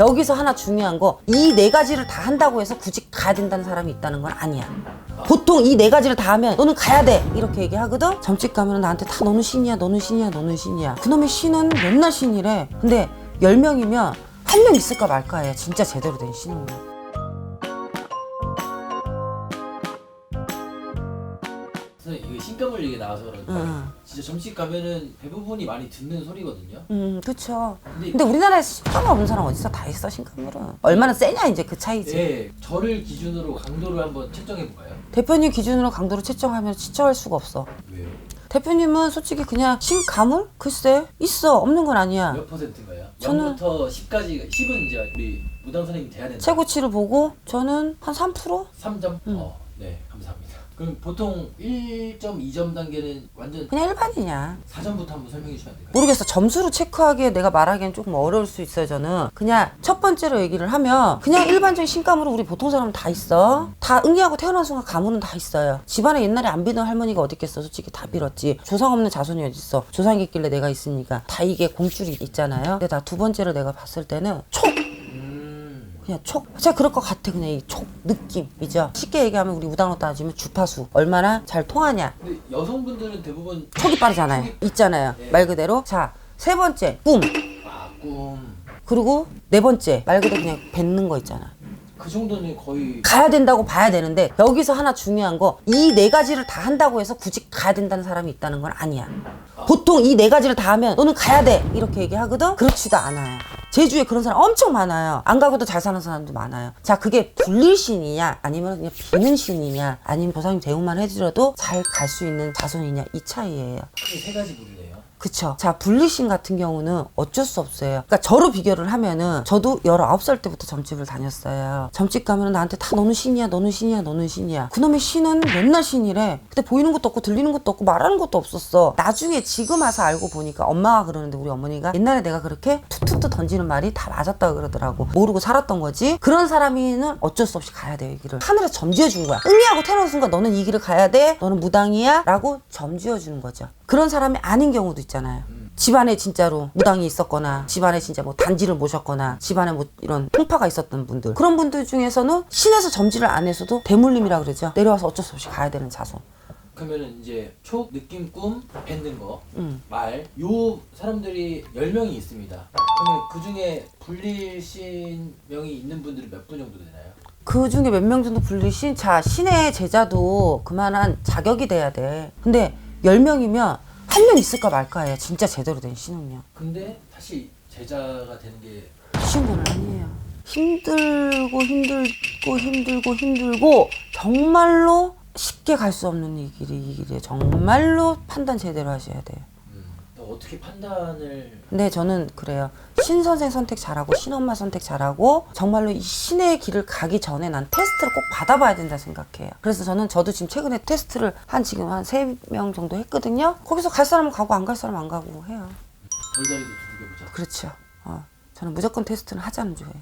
여기서 하나 중요한 거 이 네 가지를 다 한다고 해서 굳이 가야 된다는 사람이 있다는 건 아니야. 보통 이 네 가지를 다 하면 너는 가야 돼 이렇게 얘기하거든. 점집 가면 나한테 다 너는 신이야, 너는 신이야, 너는 신이야. 그놈의 신은 맨날 신이래. 근데 열 명이면 한 명 있을까 말까 해. 진짜 제대로 된 신은. 선생님 이게 신가물 얘기 나와서 그런데 응. 진짜 점집 가면은 대부분이 많이 듣는 소리거든요. 음, 그쵸. 근데 근데 우리나라에서 신가물 없는 사람 어디서 다 있어 신가물은. 얼마나 세냐 이제 그 차이지. 예, 저를 기준으로 강도를 한번 채정해 볼까요? 대표님 기준으로 강도를 채정하면 채정할 수가 없어. 왜요? 대표님은 솔직히 그냥 신가물? 글쎄 있어 없는 건 아니야. 몇 퍼센트인가요? 저는- 0부터 10까지 10은 이제 우리 무당 선생님이 돼야 된다. 최고치를 보고 저는 한 3%? 3점? 음. 어, 네, 감사합니다. 그럼 보통 1점, 2점 단계는 완전 그냥 일반이냐. 4점부터 한번 설명해 안 될까요? 모르겠어. 점수로 체크하기에 내가 말하기엔 조금 어려울 수 있어요, 저는. 그냥 첫 번째로 얘기를 하면 그냥 일반적인 신가물은 우리 보통 사람은 다 있어. 다 응애하고 태어난 순간 가문은 다 있어요. 집안에 옛날에 안 빌던 할머니가 어디 있겠어. 솔직히 다 빌었지. 조상 없는 자손이 어디 있어. 조상이 있길래 내가 있으니까. 다 이게 공줄이 있잖아요. 근데 다 두 번째로 내가 봤을 때는 촉! 음, 그냥 촉. 진짜 그럴 것 같아. 그냥 이 촉 느낌이죠. 쉽게 얘기하면 우리 우당으로 따지면 주파수. 얼마나 잘 통하냐. 근데 여성분들은 대부분 촉이 빠르잖아요. 있잖아요. 네. 말 그대로. 자, 세 번째, 꿈. 아, 꿈. 그리고 네 번째 말 그대로 그냥 뱉는 거 있잖아 그 정도는 거의 가야 된다고 봐야 되는데 여기서 하나 중요한 거 이 네 가지를 다 한다고 해서 굳이 가야 된다는 사람이 있다는 건 아니야 보통 이 네 가지를 다 하면 너는 가야 돼 이렇게 얘기하거든 그렇지도 않아요 제주에 그런 사람 엄청 많아요. 안 가고도 잘 사는 사람도 많아요. 자 그게 불릴 신이냐 아니면 그냥 비는 신이냐 아니면 보상님 대우만 해드려도 잘 갈 수 있는 자손이냐 이 차이예요. 크게 세 가지 부류네요. 그쵸. 자, 분리신 같은 경우는 어쩔 수 없어요. 그러니까 저로 비교를 하면은 저도 19살 때부터 점집을 다녔어요. 점집 가면은 나한테 다 너는 신이야, 너는 신이야, 너는 신이야. 그놈의 신은 맨날 신이래. 근데 보이는 것도 없고 들리는 것도 없고 말하는 것도 없었어. 나중에 지금 와서 알고 보니까 엄마가 그러는데 우리 어머니가 옛날에 내가 그렇게 툭툭툭 던지는 말이 다 맞았다 그러더라고. 모르고 살았던 거지. 그런 사람이는 어쩔 수 없이 가야 돼요, 이 길을. 하늘에 점지해 준 거야. 응애하고 태어난 순간 너는 이 길을 가야 돼. 너는 무당이야. 라고 점지해 주는 거죠. 그런 사람이 아닌 경우도 있잖아요. 집안에 진짜로 무당이 있었거나 집안에 진짜 뭐 단지를 모셨거나 집안에 뭐 이런 통파가 있었던 분들 그런 분들 중에서는 신에서 점지를 안 해서도 대물림이라 그러죠 내려와서 어쩔 수 없이 가야 되는 자손 그러면은 이제 촉, 느낌, 꿈, 뱉는 거, 음. 말, 요 사람들이 10명이 있습니다. 그러면 그 중에 불리신 명이 있는 분들은 몇 분 정도 되나요? 그 중에 몇 명 정도 불리신 자 신의 제자도 그만한 자격이 돼야 돼 근데 10명이면 한 명 있을까 말까해 진짜 제대로 된 신은요 근데 사실 제자가 되는 게 쉬운 건 아니에요. 힘들고 힘들고 힘들고 힘들고 정말로 쉽게 갈 수 없는 이 길이 이 길이에요. 정말로 판단 제대로 하셔야 돼요. 어떻게 판단을 근데 저는 그래요. 신 선생 선택 잘하고 신 엄마 선택 잘하고 정말로 이 신의 길을 가기 전에 난 테스트를 꼭 받아봐야 된다 생각해요. 그래서 저는 저도 지금 최근에 테스트를 한 지금 한 세 명 정도 했거든요. 거기서 갈 사람은 가고 안 갈 사람은 안 가고 해요. 돌다리도 두들겨 보자. 그렇죠. 어, 저는 무조건 테스트는 하자는 주예요.